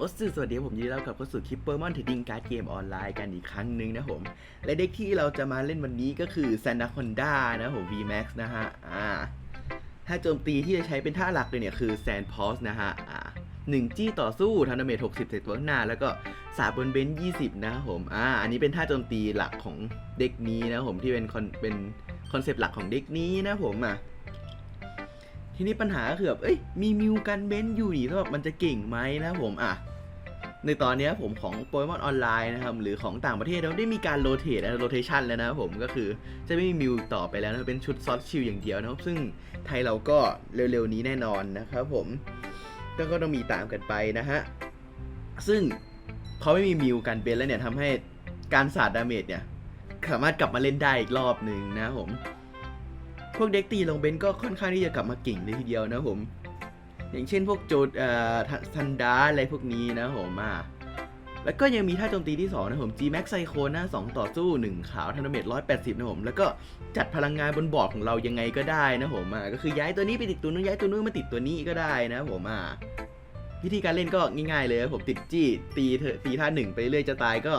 โอสสวัสดีผมยินดีต้อนรับเข้าสู่คลิปเปอร์มอนเทดดิ้งการ์ดเกมออนไลน์กันอีกครั้งหนึ่งนะผม และเด็กที่เราจะมาเล่นวันนี้ก็คือ s a n a c o n d a นะผม VMAX นะฮะ อ่า ถ้าโจมตีที่จะใช้เป็นท่าหลักเลยเนี่ยคือ Sand Pulse นะฮะ อ่าหนึ่งจี้ต่อสู้ทำดาเมจ60ใส่ตัวข้างหน้า แล้วก็สาบบนเบนซ์20นะครับผม อ่า อันนี้เป็นท่าโจมตีหลักของเด็กนี้นะผมที่เป็นคอนเป็นคอนเซปต์หลักของเด็กนี้นะผมอะ ทีนี้ปัญหาก็คือแบบเอ้ยมีมิวกันเบนซ์อยู่นี่แล้วแบบมันจะเก่งไหมนะผมอะในตอนนี้ผมของโปเกมอนออนไลน์นะครับหรือของต่างประเทศเราได้มีการโรเตทโรเทชันแล้วนะผมก็คือจะไม่มีมิวต่อไปแล้วนะเป็นชุดซอสชิลอย่างเดียวนะครับซึ่งไทยเราก็เร็วๆนี้แน่นอนนะครับผมก็ก็ต้องมีตามกันไปนะฮะซึ่งเขาไม่มีมิวกันเบนซ์แล้วเนี่ยทำให้การสาดดาเมจเนี่ยสามารถกลับมาเล่นได้อีกรอบหนึ่งนะผม พวกเด็กตีลงเบนซ์ก็ค่อนข้างที่จะกลับมาเก่งเลยทีเดียวนะครับผม อย่างเช่นพวกโจดเอ่อทันดาอะไรพวกนี้นะผมอะแล้วก็ยังมีท่าโจมตีที่ 2 นะผม G Max Psycho หน้า2ต่อสู้ 1 ขาวทันเมต180นะผม แล้วก็จัดพลังงานบนบอร์ดของเรายังไงก็ได้นะผมอะก็คือย้ายตัวนี้ไปติดตัวนู้นย้ายตัวนู้นมาติดตัวนี้ก็ได้นะผมอะวิธีการเล่นก็ง่ายๆเลยครับผมติดจี้ตีเถอะตีท่าหนึ่งไปเรื่อยจะตายก็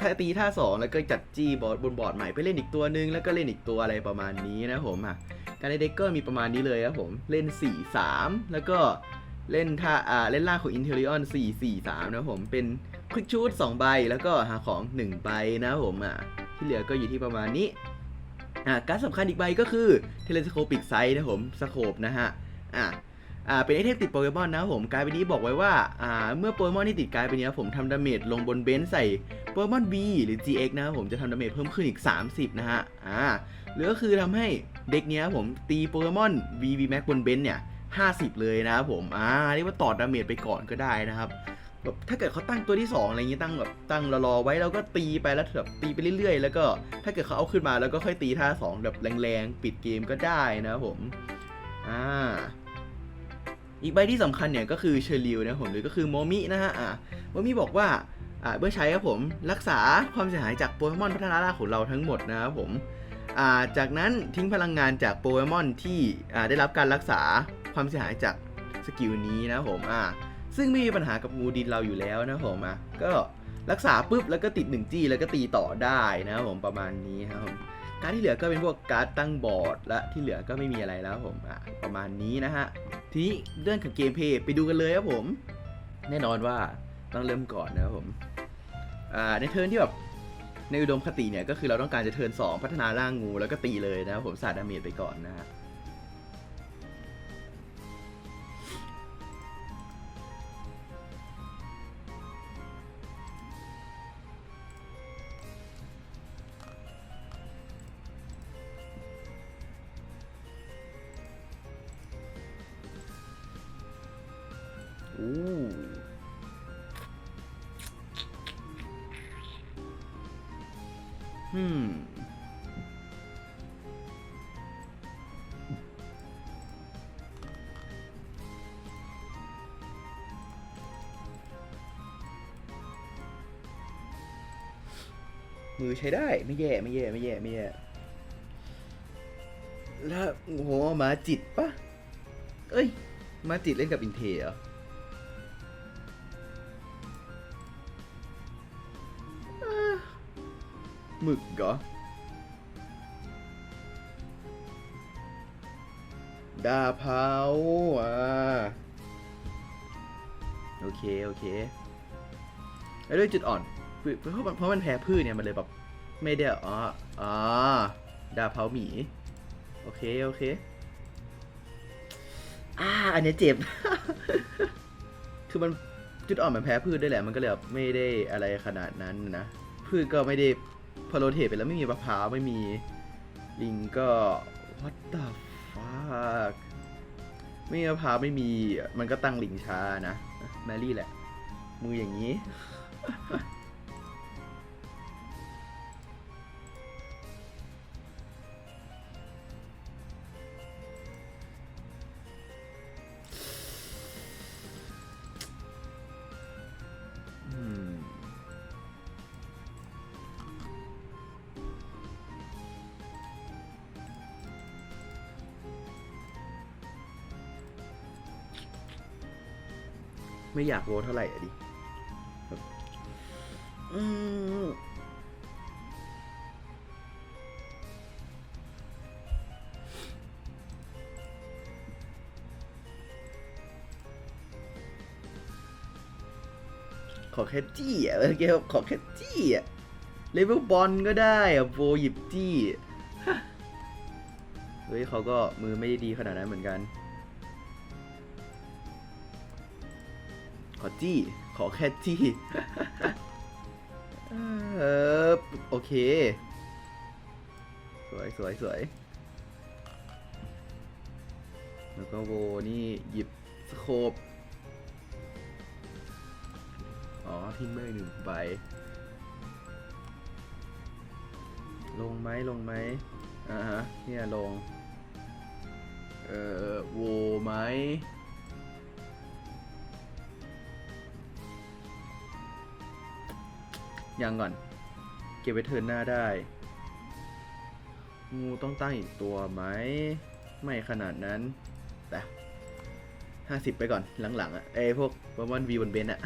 ถ้าตีท่า2แล้วก็จัดจี้บอร์ดบนบอร์ดใหม่ไปเล่นอีกตัวนึงแล้วก็เล่นอีกตัวอะไรประมาณนี้นะผมอะการเล่นเด็กก็มีประมาณนี้เลยครับผมเล่น 4 3 แล้วก็เล่นท่าอ่าเล่นล่าของ Interion 4 4 3 นะครับผมเป็นควิกชูด2ใบแล้วก็หาของ 1 ใบนะครับผมอะที่เหลือก็อยู่ที่ประมาณนี้อ่าการสำคัญอีกใบก็คือเทเลสโคปิกไซส์นะครับผมสโคปนะฮะอ่า อ่าเป็นไอเทมติดโปเกมอนนะครับผมการ์ดใบนี้บอกไว้ว่าอ่าเมื่อโปเกมอนที่ติดการ์ดใบนี้ผมทำดาเมจลงบนเบนซ์ใส่โปเกมอน V หรือ GX นะครับผมจะทำดาเมจเพิ่มขึ้นอีก 30 นะฮะอ่าหรือก็คือทำให้เด็กเนี้ยผมตีโปเกมอน V V Max บนเบนซ์เนี่ย50 เลยนะครับผมอ่าเรียกว่าต่อดาเมจไปก่อนก็ได้นะครับแบบถ้าเกิดเขาตั้งตัวที่ 2 อะไรอย่างงี้ตั้งแบบตั้งรอๆไว้เราก็ตีไปแล้วแบบตีไปเรื่อยๆ แล้วก็ถ้าเกิดเขาเอาขึ้นมาแล้วก็ค่อยตีท่า2แบบแรงๆ ปิดเกมก็ได้นะครับผมอ่า อีกใบที่สำคัญเนี่ยก็คือเชอริวนะผมหรือก็คือโมมินะฮะอ่าโมมิบอกว่าอ่าเมื่อใช้ครับผมรักษาความเสียหายจากโปเกมอนพัฒนาล่าของเราทั้งหมดนะครับผมอ่าจากนั้นทิ้งพลังงานจากโปเกมอนที่อ่าได้รับการรักษาความเสียหายจากสกิลนี้นะครับผมอ่าซึ่งไม่มีปัญหากับงูดินเราอยู่แล้วนะครับผมอะก็รักษาปุ๊บแล้วก็ติด1จี้แล้วก็ตีต่อได้นะครับผมประมาณนี้ครับผมารดที่เหลือก็เป็นพวกการ์ดตั้งบอร์ด และที่เหลือก็ไม่มีอะไรแล้วผมอะประมาณนี้นะฮะ ทีนี้เรื่องของเกมเพย์ไปดูกันเลยครับผม แน่นอนว่าต้องเริ่มก่อนนะครับผมอ่าในเทิร์นที่แบบในอุดมคติเนี่ยก็คือเราต้องการจะเทิร์น2พัฒนาร่างงูแล้วก็ตีเลยนะครับผมสาดดาเมจไปก่อนนะฮะ อู้ฮึมมือใช้ได้ไม่แย่ไม่แย่ไม่แย่ไม่แย่แล้วโหหมาจิตปะเอ้ย มาจิตเล่นกับอินเทเหรอ หมึกเหรอ ดาเผาอ่าโอเค โอเค แล้วด้วยจุดอ่อนพืชเพราะมันเพราะมันแพ้พืชเนี่ย มันเลยแบบ ไม่ได้อ๋ออ๋อดาเผาหมี โอเค โอเค อ่า อันนี้เจ็บ คือมันจุดอ่อนมันแพ้พืชด้วยแหละ มันก็เลยแบบไม่ได้อะไรขนาดนั้นนะ พืชก็ไม่ได้ พอโรเทตไปแล้วไม่มีมะพร้าวไม่มีลิงก็ what the fuck ไม่มีมะพร้าวไม่มีมันก็ตั้งลิงช้านะแมรี่แหละ มืออย่างนี้ ไม่อยากโวเท่าไหร่อะดิแบบอืมขอแค่จี้อะเมื่อกี้ขอแค่จี้อะเลเวลบอลก็ได้อะโวหยิบจี้ฮะเฮ้ยเขาก็มือไม่ได้ดีขนาดนั้นเหมือนกัน อจี้ ขอแค่จี้เออโอเค สวยสวยสวยแล้วก็โวนี่หยิบสโคปอ๋อทิ้งไปหนึ่งใบ ลงไหมลงไหมอ่าฮะเนี่ยลง เอ่อโวไหม ยังก่อน เก็บไว้เทินหน้าได้ งูต้องตั้งอีกตัวไหม ไม่ขนาดนั้น แต่ห้าสิบไปก่อนหลังๆอะ่ะไอ้พวกบอมบอนวีบนเบนอะ่ะ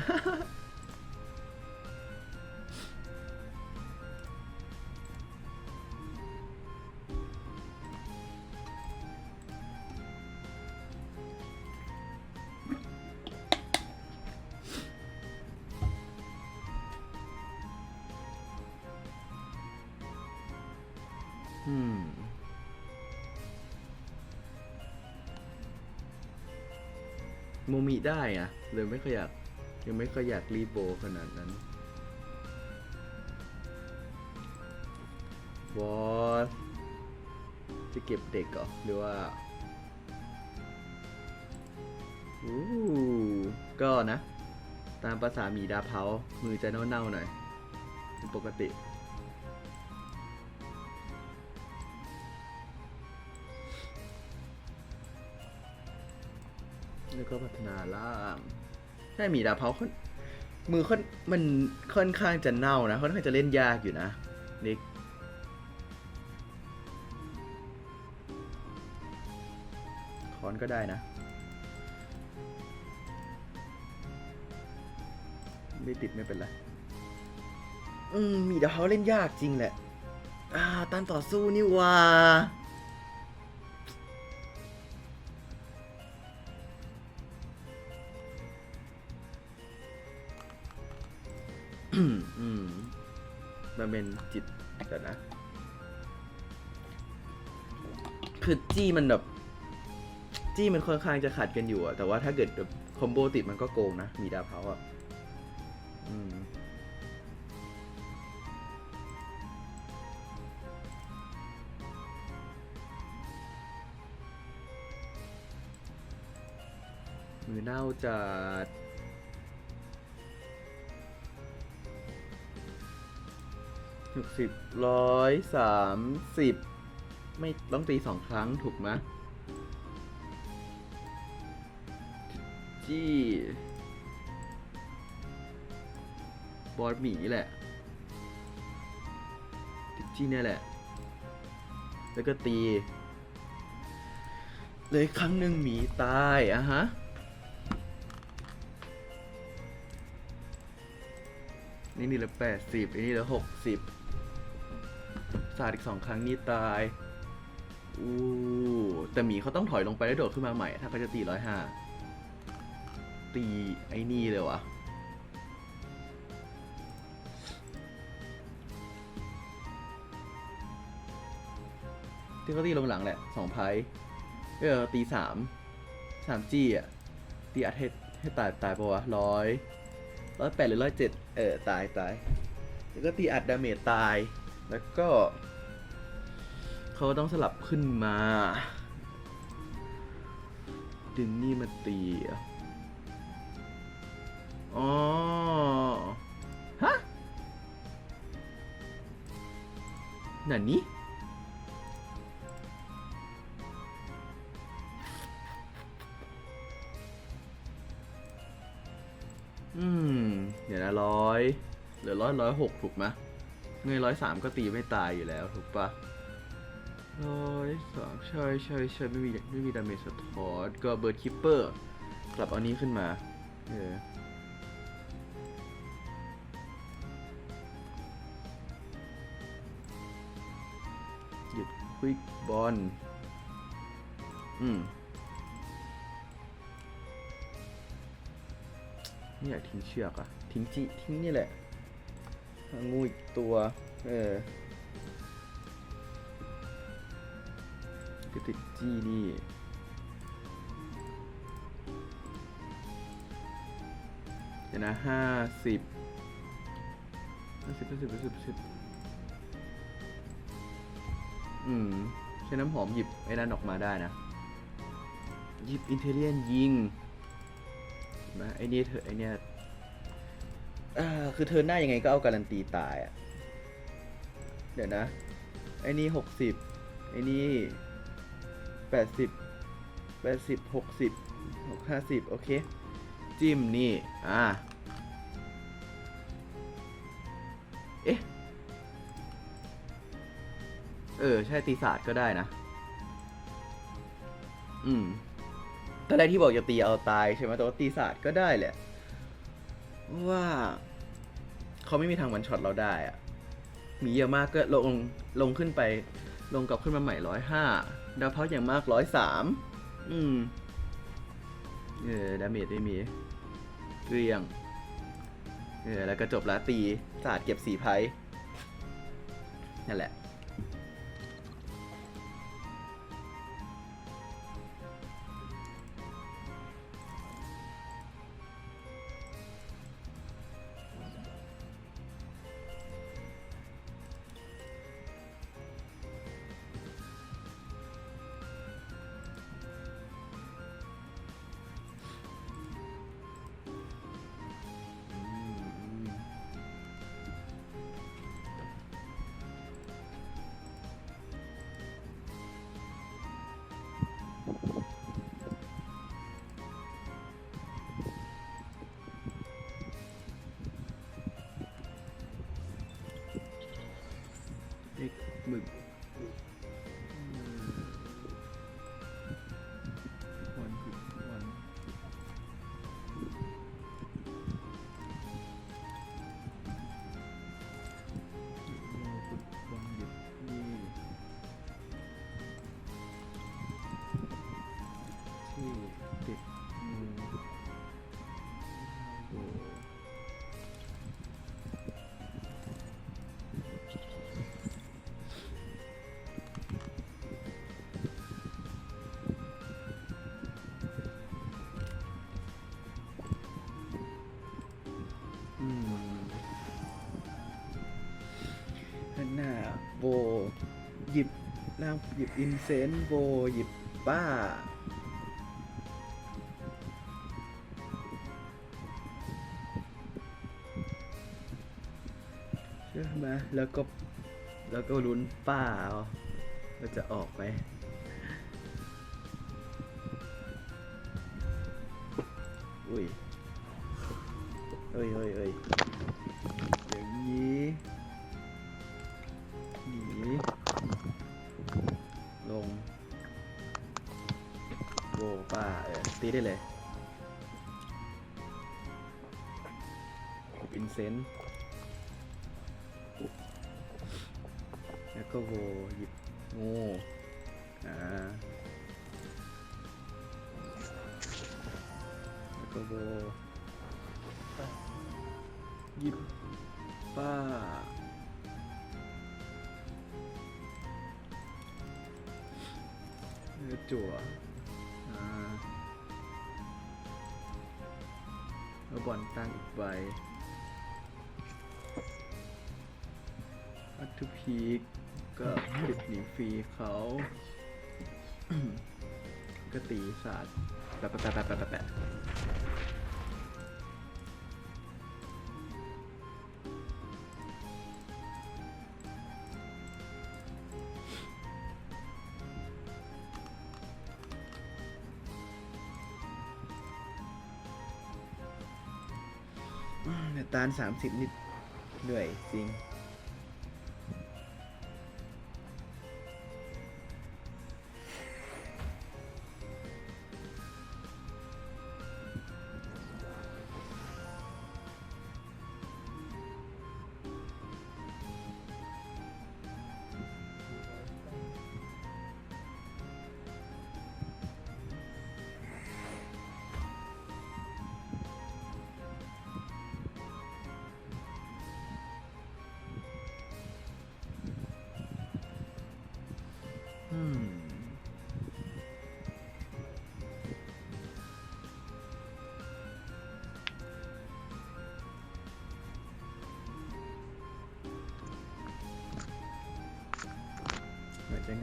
ได้อะเลยไม่ค่อยอยากยังไม่ค่อยอยากรีโบขนาดนั้นวอสจะเก็บเด็กเหรอหรือว่าอู้ก็นะ ตามภาษาหมีดาเพามือจะเน่าๆหน่อยเป็นปกติ แล้วก็พัฒนาล่างใช่มีดาเพาค่อนมือค่อนมันค่อนข้างจะเน่านะค่อนข้างจะเล่นยากอยู่นะเด็กคอนก็ได้นะ ไม่ติดไม่เป็นไร อืม มีดาเพาเล่นยากจริงแหละ อ่า ตามต่อสู้นี่ว่า อืมมันเป็นจิตแต่นะ คือจี้มันแบบ จี้มันค่อนข้างจะขัดกันอยู่อะแต่ว่าถ้าเกิดแบบคอมโบติดมันก็โกงนะ มีดาวเพาอะอืมมือเน่าจัด หกสิบร้อยสามสิบไม่ต้องตีสองครั้งถูกไหมจี้บอสหมีแหละจี้เนี่ยแหละ แล้วก็ตี เลยครั้งหนึ่งหมีตายอะฮะนี่นี่ลือแปดสิบอันนี้ลือหกสิบ สาดอีกสองครั้งนี่ตาย อู้แต่หมีเขาต้องถอยลงไปแล้วโดดขึ้นมาใหม่ ถ้าเขาจะตีร้อยห้าตีไอ้นี่เลยวะที่เขาตีลงหลังแหละสองไพ่เออตีสามสามจี้อะ ตีอัดให้ให้ตายตายปะวะร้อยร้อยแปดหรือร้อยเจ็ดเออ ตายตายแล้วก็ตีอัดดาเมจตาย แล้วก็ เขาต้องสลับขึ้นมา ดึงนี่มาตีอ๋อฮะนั่นนี่อืม เดี๋ยวนะร้อยเหลือร้อยร้อยหกถูกไหม เงยร้อยสามก็ตีไม่ตายอยู่แล้วถูกปะร้อยสามใช่ใช่ใช่ไม่มีไม่มีดาเมจสะท้อนก็เบิร์ดคิปเปอร์กลับเอานี้ขึ้นมา เออหยุดควิกบอลอืมไม่อยากทิ้งเชือกอะทิ้งจีทิ้งนี่แหละ งูอีกตัว เออก็ติดจี้นี่เดี๋ยวนะห้าสิบห้าสิบห้าสิบห้าสิบห้าสิบอืม ใช้น้ำหอมหยิบไอ้นั่นออกมาได้นะ หยิบอินเทเลียนยิงนไหมไอ้นี่เธอไอ้เนี่ย อ่าคือเธอหน้ายังไงก็เอาการันตีตายอะเดี๋ยวนะ ไอ้นี่หกสิบไอ้นี่แปดสิบแปดสิบหกสิบหกห้าสิบโอเค จิ้มนี่ อ่า เอ๊ะ เออ ใช่ตีศาสตร์ก็ได้นะ อืมตอนแรกที่บอกจะตีเอาตายใช่ไหมแต่ว่าตีศาสตร์ก็ได้แหละ ว่าเขาไม่มีทางวันช็อตเราได้อะมีเยอะมากก็ลงลงขึ้นไป ลงกลับขึ้นมาใหม่ร้อยห้าดาวเพาอย่างมากร้อยสามอืม เออดาเมจไม่มีเกลียง เออ แล้วก็จบละตีศาสตร์เก็บสี่ไพ่นั่นแหละ เโบ หยิบนางหยิบอินเซนโบ หยิบป้า ใช่ไหมแล้วก็ แล้วก็ลุ้นป้าเอาว่าจะออกไหมอุ้ย แล้วก็โบหยิบงูอ่าแล้วก็โบหยิบป้าเนื้อจั่วอ่าแล้วบอลตั้งอีกใบอัตถุพีก ก็ติดหนีฟรีเขาก็ตีศาสตร์แปะแปะแปะแปะแปะแปะอืมแต่ตาลสามสิบนิดเหนื่อยจริง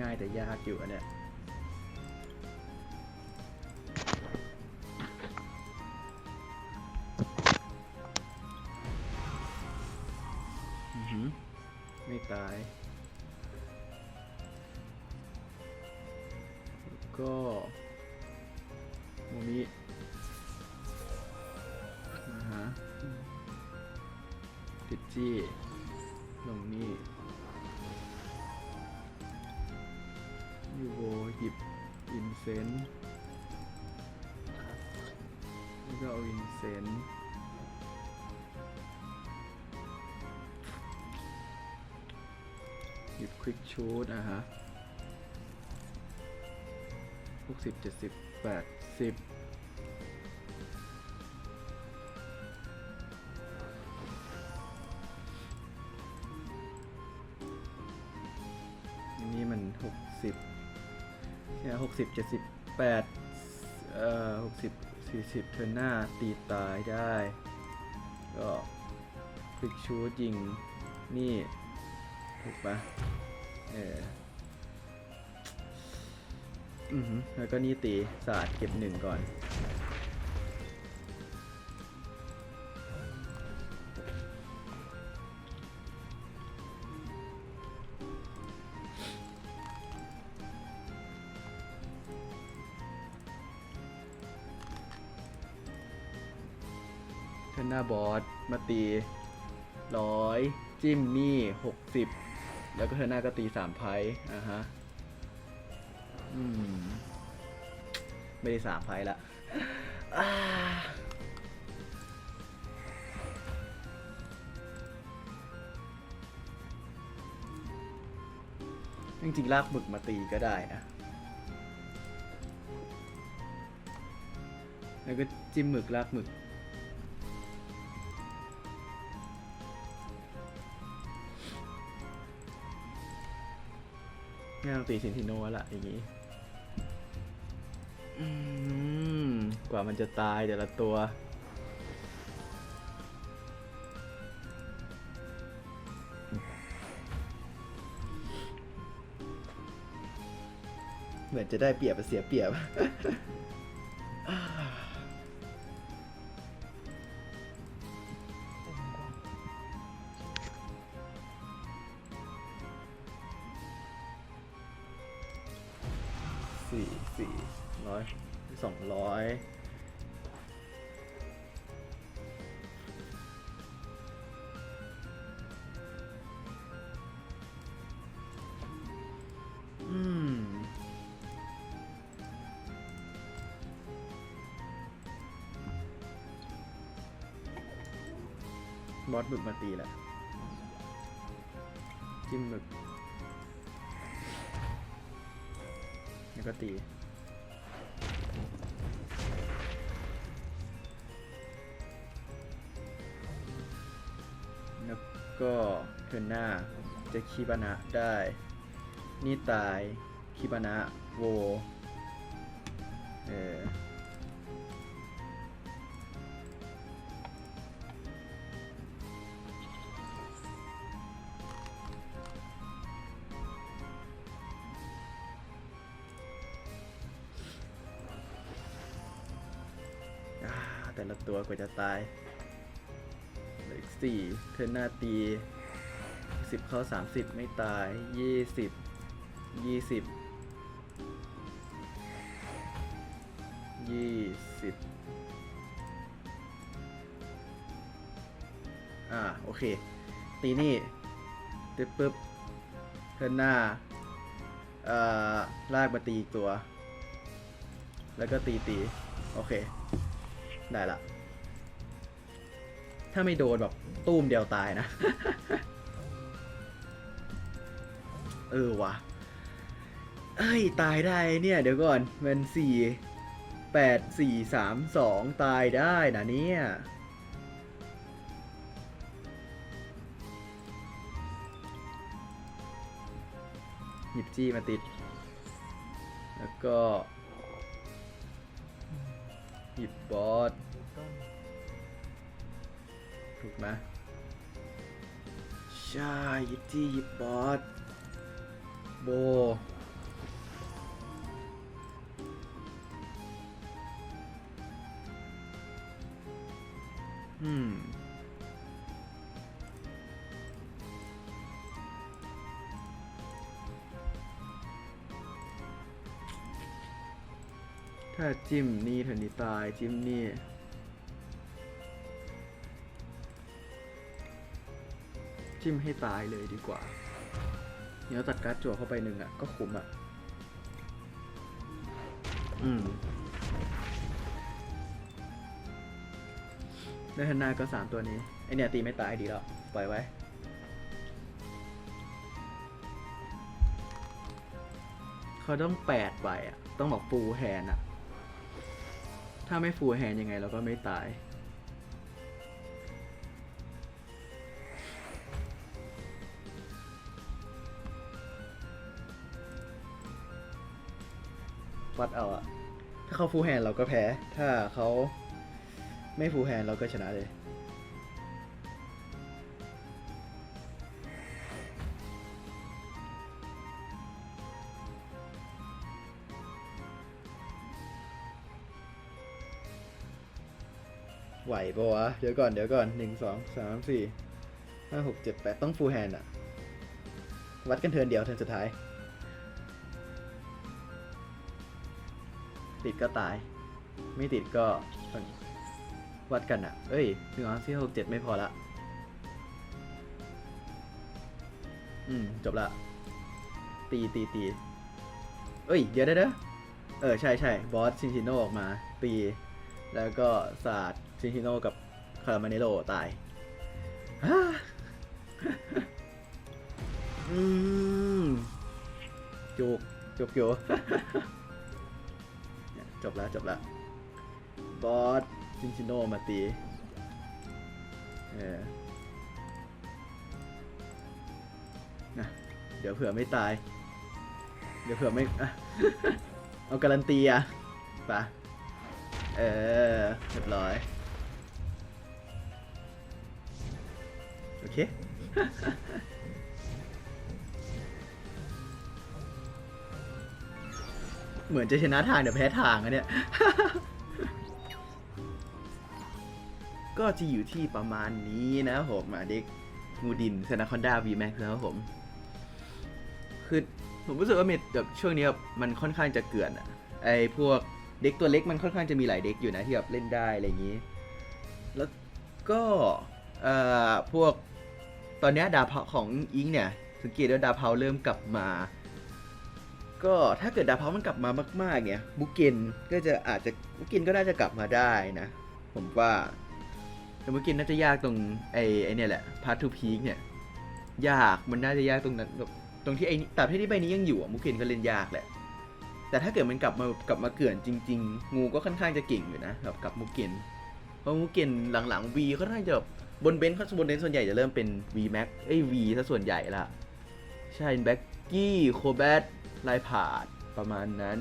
ง่ายแต่ยากอยู่อันเนี้ย นเซนต์แล้วก็เอาอินเซนต์หยิบควิกชูดนะฮะหกสิบเจ็ดสิบแปดสิบ 60 78เอ่อ60 40 เทิร์นหน้าตีตายได้ ก็ฟลิกชูดยิง นี่ ถูกปะเอออืมแล้วก็นี่ตีศาสตร์เก็บหนึ่งก่อน น้าบอสมาตีร้อยจิ้มนี่หกสิบแล้วก็เทนหน้าก็ตีสามไพ่อะฮะอืมไม่ได้สามไพ่ละจริงๆลากหมึกมาตีก็ได้นะ แล้วก็จิ้มหมึกลากหมึก งานตีสินทิโนละอย่างนี้กว่ามันจะตายแต่ละตัว เหมือนจะได้เปรียบเสียเปรียบ บอสหมึกมาตีแหละ จิ้มหมึกแล้วก็ตีแล้วก็เทินหน้าจะคีบานะได้ นี่ตายคีบานะโว แต่ละตัวกว่าจะตายเหลืออีกสี่เทิร์นหน้าตีสิบเข้าสามสิบไม่ตายยี่สิบยี่สิบยี่สิบอ่า โอเค ตีนี่ตึ๊บปึ๊บเทิร์นหน้าเอ่อลากมาตีอีกตัว แล้วก็ตีตี โอเค ได้ละ ถ้าไม่โดนแบบตู้มเดียวตายนะ เออวะเอ้ย ตายได้เนี่ย เดี๋ยวก่อน มันสี่แปดสี่สามสองตายได้นะเนี่ย หยิบจี้มาติด แล้วก็ หยิบบอสถูกไหมใช่หยิบที่หยิบบอสโบอืม ถ้าจิ้มนี่เทนนี่ตายจิ้มนี่จิ้มให้ตายเลยดีกว่าเดี๋ยวตัดการ์ดจั่วเข้าไปหนึ่งอะ ก็คุ้มอะ อืมได้ทันนาก็สามตัวนี้ ไอเนี่ยตีไม่ตายดีแล้ว ปล่อยไว้เขาต้องแปดใบอะ ต้องบอกฟูแฮนอะ ถ้าไม่ฟูแฮนยังไงเราก็ไม่ตาย วัดเอาอะถ้าเขาฟูแฮนเราก็แพ้ ถ้าเขาไม่ฟูแฮนเราก็ชนะเลย ปะวะ เดี๋ยวก่อนเดี๋ยวก่อนหนึ่งสองสามสี่ห้าหกเจ็ดแปดต้องฟูลแฮนอะวัดกันเทินเดียวเทินสุดท้าย ติดก็ตาย ไม่ติดก็ วัดกันอะเอ้ยหนึ่งสองสี่หกเจ็ดไม่พอละ อืม จบละ ตีตีตีเอ้ย เดี๋ยวเดี๋ยวเดี๋ยวเออ ใช่ใช่บอสชินชิโนออกมา ตี แล้วก็ศาสตร์ ชินชิโนกับคารามาเนโรตายฮ่าอืมจุกจุกอยู่จบแล้วจบแล้ว บอสชินชิโนมาตี เออนะเดี๋ยวเผื่อไม่ตาย เดี๋ยวเผื่อไม่ เอาการันตีอะไปะเออเรียบร้อย เหมือนจะชนะทางเดี๋ยวแพ้ทางอะเนี่ย ก็จะอยู่ที่ประมาณนี้นะผมเด็กมูดินเซนาคอนดาวีแม็กนะครับผม คือผมรู้สึกว่าเมดแบบช่วงนี้แบบมันค่อนข้างจะเกลื่อนอะไอพวกเด็กตัวเล็กมันค่อนข้างจะมีหลายเด็กอยู่นะที่แบบเล่นได้อะไรอย่างนี้ แล้วก็เอ่อพวก ตอนนี้ดาบของอิงเนี่ยสังเกตว่าดาเพาเริ่มกลับมา ก็ถ้าเกิดดาเพามันกลับมามาก ๆ เนี่ยบุกเกนก็จะอาจจะบุกเกนก็น่าจะกลับมาได้นะ ผมว่าแต่บุกเกนน่าจะยากตรงไอ้ไอ้เนี่ยแหละพาร์ททูพีคเนี่ยยากมันน่าจะยากตรงนั้นตรงที่ไอ้นี่แต่ที่ใบนี้ยังอยู่อะมุกเกนก็เล่นยากแหละแต่ถ้าเกิดมันกลับมากลับมาเกลื่อนจริง ๆ งูก็ค่อนข้างจะเก่งอยู่นะแบบกับมุกเกนเพราะมุกเกนหลังๆ V ค่อนข้าจะแบบ บนเบนซ์บนเบนซ์ส่วนใหญ่จะเริ่มเป็น V Max เอ้ย V ซะส่วนใหญ่ละใช่แบ็กกี้โคแบทไลพาดประมาณนั้น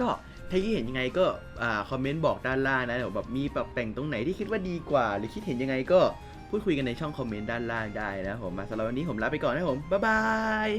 ก็ถ้าที่เห็นยังไงก็อ่าคอมเมนต์บอกด้านล่างนะเดี๋ยวแบบมีปรับแต่งตรงไหนที่คิดว่าดีกว่า หรือคิดเห็นยังไงก็พูดคุยกันในช่องคอมเมนต์ด้านล่างได้นะผมมาสำหรับวันนี้ผมลาไปก่อนนะผมบ๊ายบาย